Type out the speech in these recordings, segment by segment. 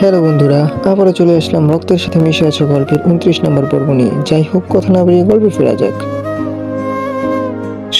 Hello বন্ধুরা, আবারও চলে আসলাম রক্তের সাথে মিশে আছে গল্পের উনত্রিশ নম্বর পর্ব নিয়ে। যাই হোক, কথা না বেরিয়ে গল্পে ফেরা যাক।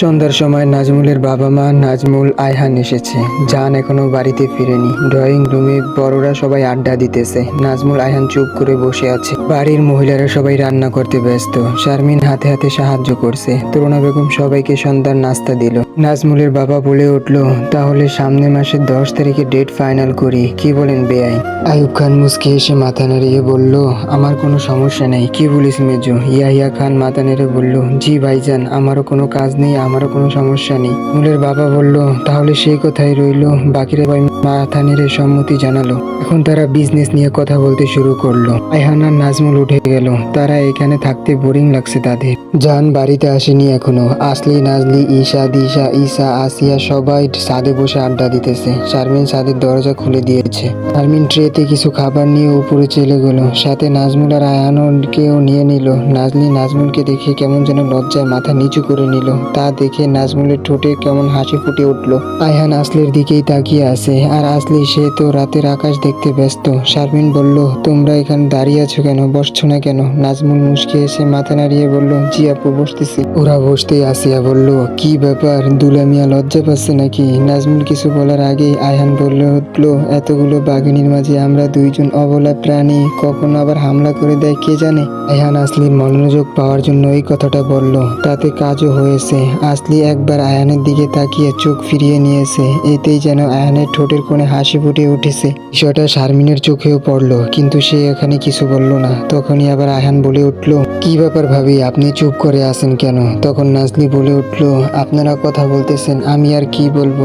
সন্ধ্যার সময় নাজমুলের বাবা মা নাজমুল আয়হান এসেছে। জান এখনও বাড়িতে ফিরেনি। ড্রয়িং রুমে বড়রা সবাই আড্ডা দিতেছে। নাজমুল আয়হান চুপ করে বসে আছে। বাড়ির মহিলারা সবাই রান্না করতে ব্যস্ত। শারমিন হাতে হাতে সাহায্য করছে। তরুণা বেগম সবাইকে সন্ধ্যার নাস্তা দিল। নাজমুলের বাবা বলে উঠল, তাহলে সামনে মাসের দশ তারিখে ডেট ফাইনাল করি। কি বলেন বেআই আয়ুব খান মুসকে এসে মাথা নাড়িয়ে বলল, আমার কোনো সমস্যা নেই। কি বলিস মেজো? ইয়াহিয়া খান মাথা নেড়ে বলল, জি ভাইজান, আমারও কোনো কাজ নেই। আমারও কোনো সমস্যা নেই। মুলের বাবা বলল, তাহলে সেই কথাই রইল। বাকিরা ভাই মাথা সম্মতি জানালো। এখন তারা বিজনেস নিয়ে কথা বলতে শুরু করল। আর নাজমুল উঠে গেল। তারা এখানে থাকতে বোরিং লাগছে তাদের। জান বাড়িতে আসেনি এখনও। আসলি, নাজলি, ঈশা, দিশা ঈশা আসিয়া সবাই সাদে বসে আড্ডা দিতেছে। শারমিন সাদের দরজা খুলে দিয়েছে। শারমিন ট্রেতে কিছু খাবার নিয়ে উপরে চলে গেল। সাথে নাজমুল আর আয়ানকেও নিয়ে নিল। নাজলি, নাজমুলকে দেখে কেমন যেন লজ্জায় মাথা নিচু করে নিল। তা দেখে নাজমুলের ঠোঁটে কেমন হাসি ফুটে উঠল। আয়হান আসলের দিকেই তাকিয়ে আছে, আর আসলি সে তো রাতের আকাশ দেখতে ব্যস্ত। শারমিন বলল, তোমরা এখানে দাঁড়িয়ে আছো কেন? বসছো না কেন? নাজমুল মুসকে এসে মাথা নাড়িয়ে বলল, জি আপু, বসতেছি। ওরা বসতেই আসিয়া বলল, কি ব্যাপার? দুলা মিয়া লজ্জা পাচ্ছে নাকি? নাজমুল কিছু বলার আগেই আয়হান বলল, উঠল, এতগুলো বাঘিনীর মাঝে আমরা দুইজন অবলা প্রাণী, কখনো আবার হামলা করে দেয় কে জানে? আয়হান আসলির মনোযোগ পাওয়ার জন্য এই কথাটা বলল, তাতে কাজও হয়েছে। আসলি একবার আয়ানের দিকে তাকিয়ে চোখ ফিরিয়ে নিয়েছে। এতেই যেন আয়ানের ঠোঁটের কোণে হাসি ফুটে উঠেছে। বিষয়টা শারমিনের চোখেও পড়ল, কিন্তু সে এখানে কিছু বলল না। তখনই আবার আয়ান বলে উঠল, কি ব্যাপার ভাবি, আপনি চুপ করে আছেন কেন? তখন নাজলি বলে উঠল, আপনারা কথা বলতেছেন, আমি আর কি বলব?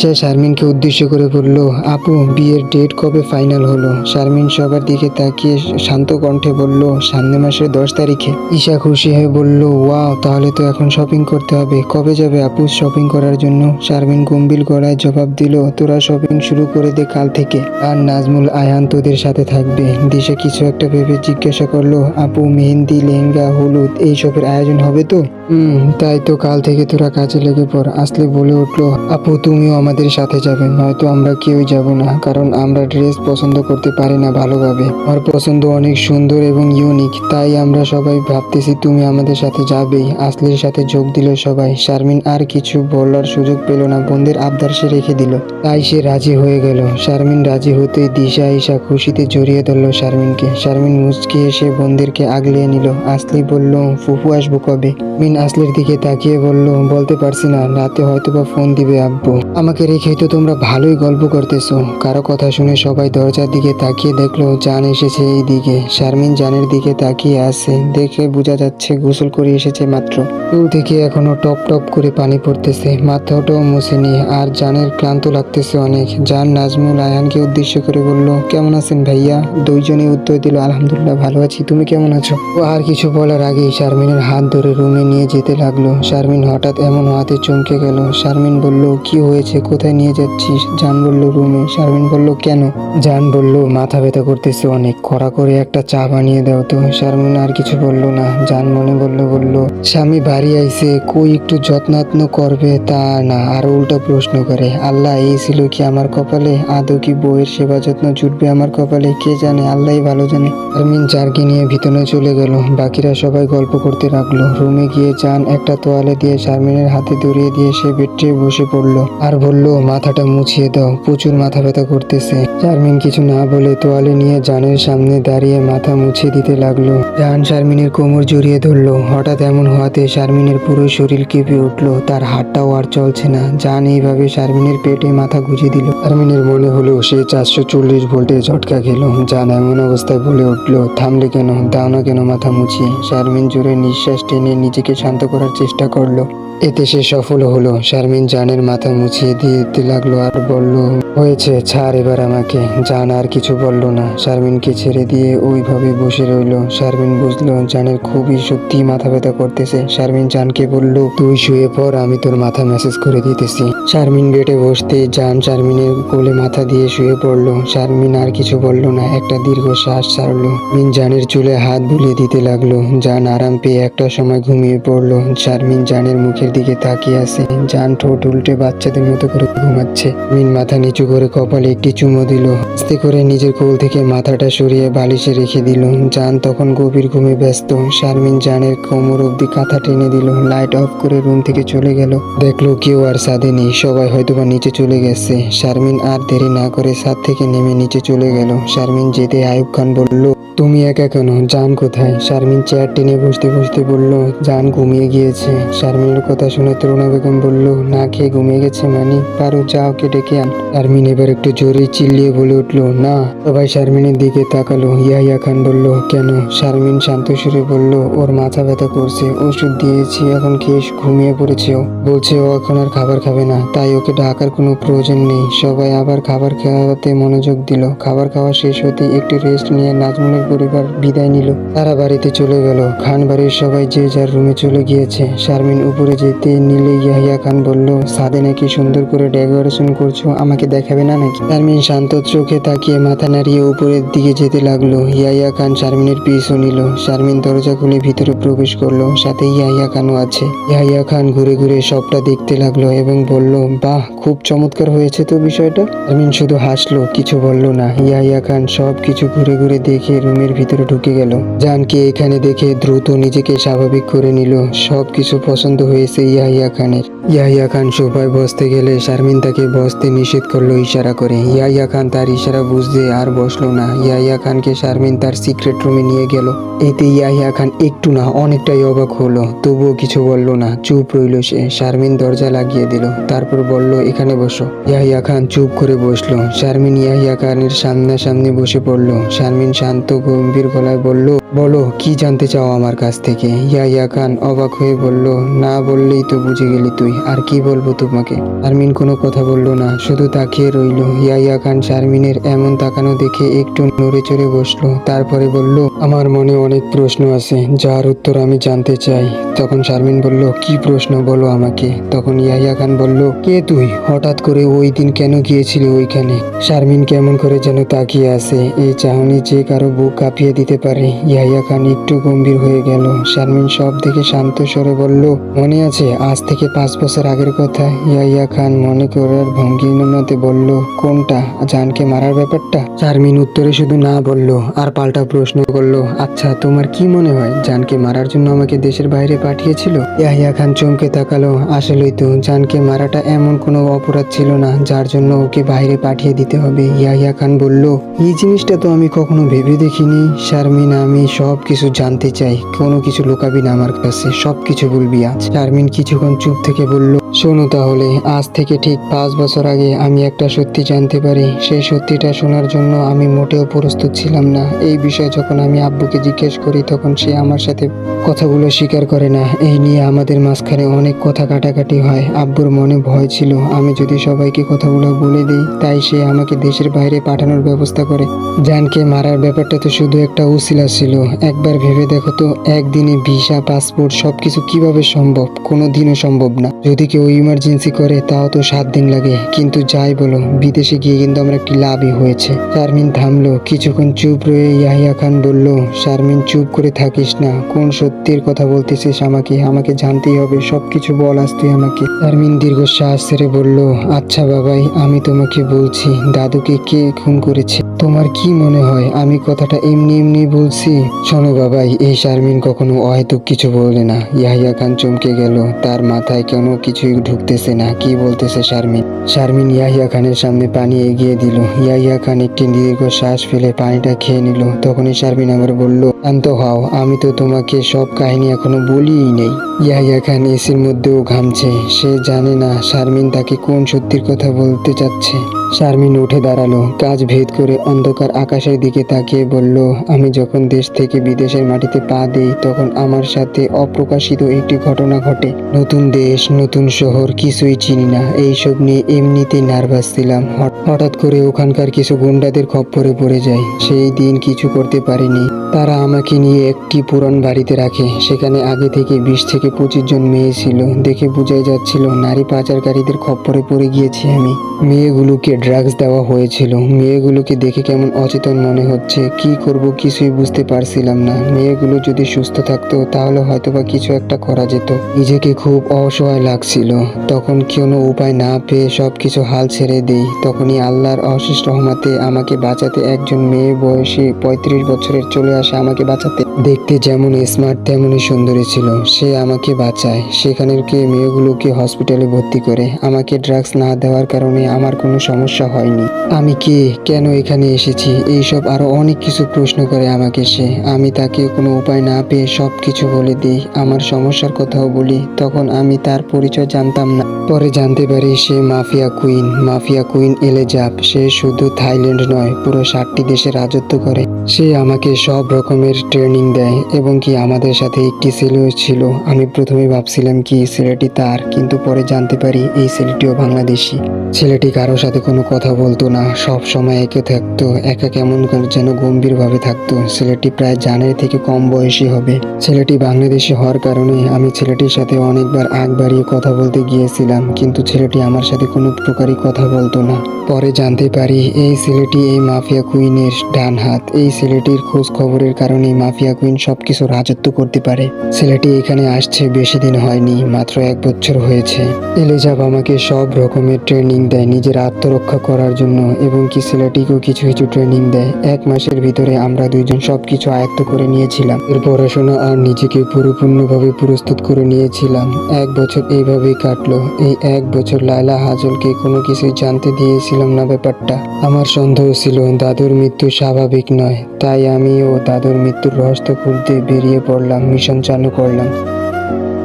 সে শারমিনকে উদ্দেশ্য করে বলল, আপু, বিয়ের ডেট কবে ফাইনাল হলো? শারমিন সবার দিকে তাকিয়ে শান্ত কণ্ঠে বলল, সামনে মাসের দশ তারিখে। ঈশা খুশি হয়ে বলল, ওয়াও, তাহলে তো এখন শপিং করতে হবে। কবে যাবে আপু শপিং করার জন্য? শারমিন গম্ভীর গলায় জবাব দিল, তোরা শপিং শুরু করে দে কাল থেকে। আর নাজমুল আয়ান তোদের সাথে থাকবে। দিশা কিছু একটা ভেবে জিজ্ঞাসা করল, আপু, মেহেন্দি, লেহেঙ্গা, হলুদ এইসবের আয়োজন হবে তো? হুম, তাই তো কাল থেকে তোরা কাজে লেগে পড়। আসলে বলে উঠল, আপু, তুমিও আমাদের সাথে যাবে, নয়তো আমরা কেউই যাব না, কারণ আমরা ড্রেস পছন্দ করতে পারি না ভালোভাবে। আমার পছন্দ অনেক সুন্দর এবং ইউনিক তাই আমরা সবাই ভাবতেছি তুমি আমাদের সাথে যাবেই। আসলির সাথে যোগ দিল সবাই। শারমিন আর কিছু বলার সুযোগ পেল না, বোনদের আবদার সে রেখে দিল। তাই সে রাজি হয়ে গেল। শারমিন রাজি হতে দিশা ঈশা খুশিতে জড়িয়ে ধরলো শারমিনকে। শারমিন মুচকি এসে বোনদেরকে আগলিয়ে নিল। আসলি বলল, ফুফু, আসব কবে? মিন আসলির দিকে তাকিয়ে বলল, বলতে পারছি না, রাতে হয়তো বা ফোন দিবে আব্বু। আমাকে রেখেই তো তোমরা ভালোই গল্প করতেছো। কারও কথা শুনে সবাই দরজার দিকে তাকিয়ে দেখল, জান এসেছে এই দিকে। শারমিন জানের দিকে তাকিয়ে আছে, দেখে বোঝা যাচ্ছে গোসল করে এসেছে মাত্র। চুল থেকে এখনও টপ টপ করে পানি পড়তেছে, মাথাটাও মুছেনি, আর জানের ক্লান্ত লাগতেছে অনেক। জান নাজমুল আয়ানকে উদ্দেশ্য করে বলল, কেমন আছেন ভাইয়া? দুইজনে উত্তর দিল, আলহামদুলিল্লাহ ভালো আছি। তুমি কেমন আছো? আর কিছু বলার আগেই শারমিনের হাত ধরে রুমে নিয়ে যেতে লাগল। শারমিন হঠাৎ এমন হাতে চমকে গেল। শারমিন বলল, কি হয়েছে? কোথায় নিয়ে যাচ্ছিস? জান বলল, রুমে। শারমিন বলল, কেন? জান বলল, মাথা ব্যথা করতেছে অনেক। কড়া করে একটা চা বানিয়ে দাও তো। শারমিন আর কিছু বলল না। জান মনে বলল বলল, স্বামী বাড়ি আইছে, কই একটু যত্নাত্ন করবে তা না, আর উল্টো প্রশ্ন করে। আল্লাহ, এই ছিল কি আমার কপালে? আদৌ কি বউয়ের সেবা যত্ন জুটবে আমার কপালে? কে জানে? আল্লাহই ভালো জানে। শারমিন জারকে নিয়ে ভিতরে চলে গেল। বাকিরা সবাই গল্প করতে লাগল। রুমে গিয়ে চান, একটা তোয়ালে দিয়ে শারমিনের হাতে দড়িয়ে দিয়ে সে বেডে বসে পড়ল আর বলল, মাথাটা মুছিয়ে দাও, প্রচুর মাথা ব্যথা করতেছে। শারমিন কিছু না বলে তোয়ালে নিয়ে জানের সামনে দাঁড়িয়ে মাথা মুছিয়ে দিতে লাগল। জান শারমিনের কোমর জড়িয়ে ধরলো। হঠাৎ এমন হওয়াতে শারমিনের পুরো শরীর কেঁপে উঠল। তার হাতটাও আর চলছে না। জান এইভাবে শারমিনের পেটে মাথা গুঁজে দিল। শারমিনের মনে হলো সে চারশো চল্লিশ ভোল্টের ঝটকা খেল। জান এমন অবস্থায় বলে উঠল, থামলে কেন? দাও না কেন মাথা মুছিয়ে। শারমিন জোরে নিঃশ্বাস টেনে নিজেকে শান্ত করার চেষ্টা করল। এতে সে সফল হলো। শারমিন জানের মাথা মুছিয়ে দিতে লাগল আর বলল, হয়েছে, ছাড় এবার আমাকে। জান আর কিছু বলল না। শারমিনকে ছেড়ে দিয়ে ওইভাবে বসে রইল। শারমিন বুঝলো, জানের খুবই সত্যি মাথা ব্যথা করতেছে। শারমিন জানকে বলল, তুই শুয়ে পর আমি তোর মাথা মেসেজ করে দিতেছি। শারমিন বেডে বসতে জান শারমিনের কোলে মাথা দিয়ে শুয়ে পড়ল। শারমিন আর কিছু বলল না। একটা দীর্ঘ শ্বাস ছাড়লো। মিন জানের চুলে হাত বুলিয়ে দিতে লাগল। জান আরাম পেয়ে একটা সময় ঘুমিয়ে পড়ল। শারমিন জানের মুখের দিকে তাকিয়ে আছে। জান ঠোঁট উল্টে বাচ্চাদের মতো করে ঘুমাচ্ছে। মিন মাথা নিচু করে কপালে একটি চুমো দিল। আস্তে করে নিজের কোল থেকে মাথাটা সরিয়ে বালিশে রেখে দিল। জান তখন গভীর ঘুমে ব্যস্ত। শারমিন জানের কোমর অব্দি কাঁথা টেনে দিল। লাইট অফ করে রুম থেকে চলে গেল। দেখল কেউ আর সাদে নেই। সবাই হয়তোবা নিচে চলে গেছে। শারমিন আর দেরি না করে সাদ থেকে নেমে নিচে চলে গেল। শারমিন যেতে আয়ুব খান বলল, তুমি একা কেন? জান কোথায়? শারমিন চেয়ার টেনে বসতে বসতে বলল, জান ঘুমিয়ে গিয়েছে। শারমিনের কথা শুনে তরুণা বেগম বলল, না খেয়ে ঘুমিয়ে গেছে মানে। পারো যাও কে ডেকে আন। শারমিন এবার একটু জোরে চিল্লিয়ে বলে উঠল, না। সবাই শারমিনের দিকে তাকালো। ইয়াহিয়া খান বলল, কেন? শারমিন শান্ত সুরে বলল, ওর মাথা ব্যথা করছে, ওষুধ দিয়েছি, এখন খেয়ে ঘুমিয়ে পড়েছে ও। বলছে, ও এখন আর খাবার খাবে না, তাই ওকে ডাকার কোনো প্রয়োজন নেই। সবাই আবার খাবার খাওয়াতে মনোযোগ দিল। খাবার খাওয়া শেষ হতে একটু রেস্ট নিয়ে নাজমুলের পরিবার বিদায় নিল। তারা বাড়িতে চলে গেল। খান বাড়ির সবাই যে যার রুমে চলে গিয়েছে। শারমিন উপরে যেতে নিলে ইয়াহিয়া খান বলল, সাদে নাকি সুন্দর করে ডেকোরেশন করছ, আমাকে দেখাবে না নাকি? শারমিন শান্ত চোখে তাকিয়ে মাথা নাড়িয়ে উপরের দিকে যেতে লাগল। ইয়াহিয়া খান শারমিনের পিছু নিল। শারমিন দরজা খুলে ভিতরে প্রবেশ করল। সাথে ইয়াহিয়া খানও আছে। ইয়াহিয়া খান ঘুরে ঘুরে সবটা দেখতে লাগল এবং বলল, বাহ, খুব চমৎকার হয়েছে তো বিষয়টা। শারমিন শুধু হাসলো, কিছু বলল না। ইয়াহিয়া খান সব কিছু ঘুরে ঘুরে দেখে রুমের ভিতরে ঢুকে গেল। জানকে এখানে দেখে দ্রুত নিজেকে স্বাভাবিক করে নিল। সব কিছু পছন্দ হয়েছে ইয়াহিয়া খানের। ইয়াহিয়া খান সোফায় বসতে গেলে শারমিন তাকে বসতে নিষেধ করল ইশারা করে। ইয়াহিয়া খান তার ইশারা বুঝতে আর বসল না। ইয়াহিয়া খানকে শারমিন তার সিক্রেট রুমে নিয়ে গেল। এতে ইয়াহিয়া খান একটু না অনেকটাই অবাক হলো। তবুও কিছু বলল না। চুপ রইল সে। শারমিন দরজা লাগিয়ে দিল। তারপর বলল, এখানে বসো। ইয়াহিয়া খান চুপ করে বসল। শারমিন ইয়াহিয়া খানের সামনাসামনি বসে পড়ল। শারমিন শান্ত, গম্ভীর গলায় বলল, বলো, কি জানতে চাও আমার কাছ থেকে? ইয়াহিয়া খান অবাক হয়ে বলল, না বললেই তো বুঝে গেলি তুই, আর কি বলব তোমাকে? শারমিন কোনো কথা বলল না, শুধু তাকিয়ে রইল। ইয়াইয়া খান শারমিনের এমন তাকানো দেখে একটু নড়ে চড়ে বসল, তারপরে বলল, আমার মনে অনেক প্রশ্ন আছে, যার উত্তর আমি জানতে চাই। তখন শারমিন বলল, কি প্রশ্ন বলো আমাকে? তখন ইয়াহিয়া খান বলল, কে তুই? হঠাৎ করে ওই দিন কেন গিয়েছিলি ওইখানে? শারমিন কেমন করে যেন তাকিয়ে আছে, এই চাহনি যে কারও বুক কাঁপিয়ে দিতে পারে। ইয়াহিয়া খান একটু গম্ভীর হয়ে গেল। শারমিন সব দেখে শান্ত স্বরে বলল, মনে আছে, আজ থেকে পাঁচ বছর আগের কথা? ইয়াহিয়া খান মনে করার ভঙ্গিমাতে বলল, কোনটা? জানকে মারার ব্যাপারটা? চারমিন উত্তরে শুধু না বলল, আর পাল্টা প্রশ্ন করল আচ্ছা তোমার কি মনে হয়, জানকে মারার জন্য আমাকে দেশের বাইরে পাঠিয়েছিল? ইয়াহিয়া খান চমকে তাকালো, আসলেই তো, জানকে মারাটা এমন কোনো অপরাধ ছিল না, যার জন্য ওকে বাইরে পাঠিয়ে দিতে হবে। ইয়াহিয়া খান বলল, এই জিনিসটা তো আমি কখনো ভেবে দেখিনি। শারমিন, আমি সব কিছু জানতে চাই, কোনো কিছু লুকাবি না আমার কাছে। সব কিছু বলবি আজ। শারমিন কিছুক্ষণ চুপ থেকে বলল শোনো তাহলে, আজ থেকে ঠিক পাঁচ বছর আগে আমি একটা সত্যি জানতে পারি। সেই সত্যিটা শোনার জন্য আমি মোটেও প্রস্তুত ছিলাম না। এই বিষয়ে যখন আমি আব্বুকে জিজ্ঞেস করি, তখন সে আমার সাথে কথাগুলো স্বীকার করে না। এই নিয়ে আমাদের মাঝখানে অনেক কথা কাটাকাটি হয়। আব্বুর মনে ভয় ছিল। আমি যদি সবাইকে কথাগুলো বলে দিই, তাই সে আমাকে দেশের বাইরে পাঠানোর ব্যবস্থা করে। জানকে মারার ব্যাপারটা তো শুধু একটা উসিলা ছিল। একবার ভেবে দেখো তো, একদিনে ভিসা, পাসপোর্ট সব কিছু কীভাবে সম্ভব? কোনো দিনও সম্ভব না। যদি কেউ ইমার্জেন্সি করে, তাও তো সাত দিন লাগে। কিন্তু যাই বলো, বিদেশে গিয়ে কিন্তু আমরা একটি লাভই হয়েছে। শারমিন থামলো, কিছুক্ষণ চুপ রয়ে ইয়াহিয়া খান বলল, শারমিন, চুপ করে থাকিস না। কোন সত্যির কথা বলতেছিস আমাকে? আমাকে জানতেই হবে। সবকিছু বল আজ তুই আমাকে। শারমিন দীর্ঘশ্বাস ছেড়ে বলল আচ্ছা বাবাই, আমি তোমাকে বলছি, দাদুকে কে খুন করেছে? তোমার কি মনে হয়? আমি কথাটা এমনি এমনি বলছি? শোনো বাবাই, এই শারমিন কখনো অহেতুক কিছু বলে না। ইয়াহিয়া খান চমকে গেল, তার মাথায় কেন কিছুই ঢুকতেছে না। কি বলতেছে শারমিন? শারমিন ইয়াহিয়া খানের সামনে পানি এগিয়ে দিল। ইয়াহিয়া খান একটি দীর্ঘ শ্বাস ফেলে পানিটা খেয়ে নিল। তখনই শারমিন আবার বলল, শান্ত হও, আমি তো তোমাকে সব কাহিনী এখনও বলিই নেই। ইয়াহিয়া খান এসির মধ্যেও ঘামছে। সে জানে না শারমিন তাকে কোন সত্যির কথা বলতে চাচ্ছে। শারমিন উঠে দাঁড়াল, কাজ ভেদ করে অন্ধকার আকাশের দিকে তাকিয়ে বলল, আমি যখন দেশ থেকে বিদেশের মাটিতে পা দিই, তখন আমার সাথে অপ্রকাশিত একটি ঘটনা ঘটে। নতুন দেশ নতুন শহর কিছুই চিনি না। এইসব নিয়ে এমনিতেই নার্ভাস ছিলাম। হঠাৎ করে ওখানকার কিছু গুন্ডাদের খপ্পরে পড়ে যায় সেই দিন কিছু করতে পারিনি। তারা আমাকে নিয়ে একটি পুরান বাড়িতে রাখে। সেখানে আগে থেকে বিশ থেকে পঁচিশ জন মেয়ে ছিল। দেখে বোঝাই যাচ্ছিল নারী পাচারকারীদের খপ্পরে পড়ে গিয়েছি আমি। মেয়েগুলোকে ড্রাগস দেওয়া হয়েছিল। মেয়েগুলোকে দেখে কেমন অচেতন মনে হচ্ছে। কি করব কিছুই বুঝতে পারছিলাম না। মেয়েগুলো যদি সুস্থ থাকতো, তাহলে হয়তোবা কিছু একটা করা যেত। নিজেকে খুব অসহায় লাগছিল। তখন কোনো উপায় না পেয়ে সব কিছু হাল ছেড়ে দিই। তখনই আল্লাহর অশেষ রহমাতে আমাকে বাঁচাতে একজন মেয়ে বয়সী পঁয়ত্রিশ বছরের চলে আসে আমাকে বাঁচাতে। দেখতে যেমন স্মার্ট তেমনই সুন্দরী ছিল। সে আমাকে বাঁচায়। সেখানের কে মেয়েগুলোকে হসপিটালে ভর্তি করে। আমাকে ড্রাগস না দেওয়ার কারণে আমার কোনো সমস্যা হয়নি। আমি কে? কেন এখানে এসেছি? এইসব আরও অনেক কিছু প্রশ্ন করে আমাকে সে। আমি তাকে কোনো উপায় না পেয়ে সব কিছু বলে দিই। আমার সমস্যার কথাও বলি। তখন আমি তার পরিচয় জানতাম না। পরে জানতে পারি সে মাফিয়া কুইন। মাফিয়া কুইন এলেজাপ সে শুধু থাইল্যান্ড নয়, পুরো ষাটটি দেশে রাজত্ব করে। সে আমাকে সব রকমের ট্রেনিং দেয় এবং কি আমাদের সাথে একটি ছেলেও ছিল। আমি প্রথমে ভাবছিলাম কি ছেলেটি তার, কিন্তু পরে জানতে পারি এই ছেলেটিও বাংলাদেশি। ছেলেটি কারোর সাথে কোনো কথা বলতো না, সব সময় একে থাকতো, একা কেমন যেন গম্ভীরভাবে থাকতো। ছেলেটি প্রায় জানের থেকে কম বয়সী হবে। ছেলেটি বাংলাদেশি হওয়ার কারণে আমি ছেলেটির সাথে অনেকবার আগ বাড়িয়ে কথা বলতে গিয়েছিলাম। কিন্তু ছেলেটি আমার সাথে কোনো প্রকারই কথা বলতো না। পরে জানতে পারি, এই ছেলেটি এই মাফিয়া কুইনের ডান হাত। এই ছেলেটির খোঁজ খবরের কারণে মাফিয়া কুইন সবকিছু রাজত্ব করতে পারে। ছেলেটি এখানে আসছে, বেশি দিন হয়নি, মাত্র এক বছর হয়েছে। এলিজাব আমাকে সব রকমের ট্রেনিং দেয়, নিজের আত্মরক্ষা করার জন্য, এবং কি ছেলেটিকেও কিছু কিছু ট্রেনিং দেয়। এক মাসের ভিতরে আমরা দুইজন সবকিছু আয়ত্ত করে নিয়েছিলাম। এর পড়াশোনা আর নিজেকে পরিপূর্ণভাবে প্রস্তুত করে নিয়েছিলাম। এক বছর এইভাবেই কাটলো। এই এক বছর লায়লা হাজলকে কোনো কিছু জানতে দিয়েছিলাম না ব্যাপারটা। আমার সন্দেহ ছিল, দাদুর মৃত্যু স্বাভাবিক নয়, তাই আমি ও দাদুর মৃত্যুর রহস্য খুঁজতে বেরিয়ে পড়লাম, মিশন চালু করলাম।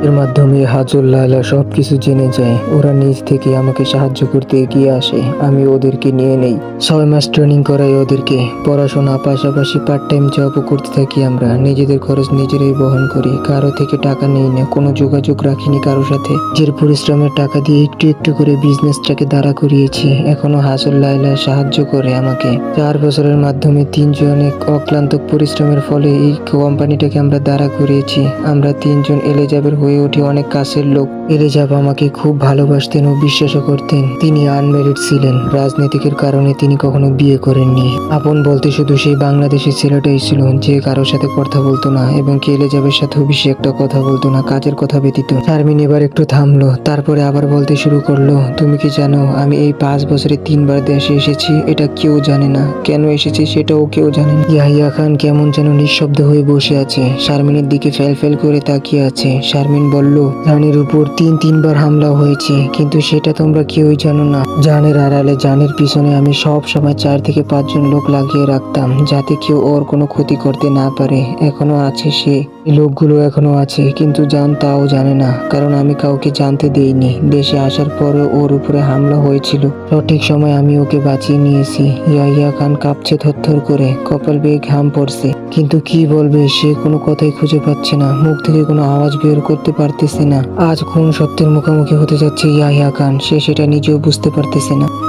এর মাধ্যমে হাজর লায়লা সব কিছু জেনে যায়। ওরা নিজ থেকে আমাকে সাহায্য করতে এগিয়ে আসে। আমি ওদেরকে নিয়ে নেই। ছয় মাস ট্রেনিং করাই ওদেরকে। পড়াশোনা পাশাপাশি পার্ট টাইম জবও করতে থাকি আমরা। নিজেদের খরচ নিজেরাই বহন করি। কারও থেকে টাকা নেই না। কোনো যোগাযোগ রাখিনি কারোর সাথে। নিজের পরিশ্রমের টাকা দিয়ে একটু একটু করে বিজনেসটাকে দাঁড়া করিয়েছি। এখনও হাসর লাইলা সাহায্য করে আমাকে। চার বছরের মাধ্যমে তিনজনে অক্লান্ত পরিশ্রমের ফলে এই কোম্পানিটাকে আমরা দাঁড়া করিয়েছি। আমরা তিনজন এলেজাবের হয়ে উঠে অনেক কাছের লোক। এলেজাব আমাকে খুব ভালোবাসতেন ও বিশ্বাসও করতেন। তিনি আনমেরিড ছিলেন। রাজনীতিকের কারণে তিনি কখনো বিয়ে করেননি। আপন বলতে শুধু সেই বাংলাদেশি ছেলেটাই ছিল, যে কারোর সাথে কথা বলতো না এবং কে এলেজাবের সাথেও বেশি একটা কথা বলতো না, কাজের কথা ব্যতীত। শারমিন এবার একটু থামলো, তারপরে আবার বলতে শুরু করল, তুমি কি জানো, আমি এই পাঁচ বছরে তিনবার দেশে এসেছি, এটা কেউ জানে না। কেন এসেছি সেটাও কেউ জানে না। ইয়াহিয়া খান কেমন যেন নিঃশব্দ হয়ে বসে আছে। শারমিনের দিকে ফেল ফেল করে তাকিয়ে আছে। শারমিন বলল, জানের উপর তিন তিনবার হামলা হয়েছে, কিন্তু সেটা তোমরা কেউই জানো না। জানের আড়ালে, জানের পিছনে আমি সব সময় চার থেকে পাঁচজন লোক লাগিয়ে রাখতাম, যাতে কেউ ওর কোনো ক্ষতি করতে না পারে। এখনও আছে সে। লোকগুলো এখনও আছে, কিন্তু জান তাও জানে না, কারণ আমি কাউকে জানতে দেইনি। দেশে আসার পরে ওর উপরে হামলা হয়েছিল। সঠিক সময় আমি ওকে বাঁচিয়ে নিয়েছি। ইয়াহিয়া খান কাঁপছে থরথর করে, কপাল বেয়ে ঘাম পড়ছে। কিন্তু কি বলবে? সে কোনো কথাই খুঁজে পাচ্ছে না। মুখ থেকে কোনো আওয়াজ বের করতে পারতেছে না। আজ কোন সত্যের মুখোমুখি হতে যাচ্ছে ইয়াহিয়া খান। সে সেটা নিজেও বুঝতে পারতেছে না।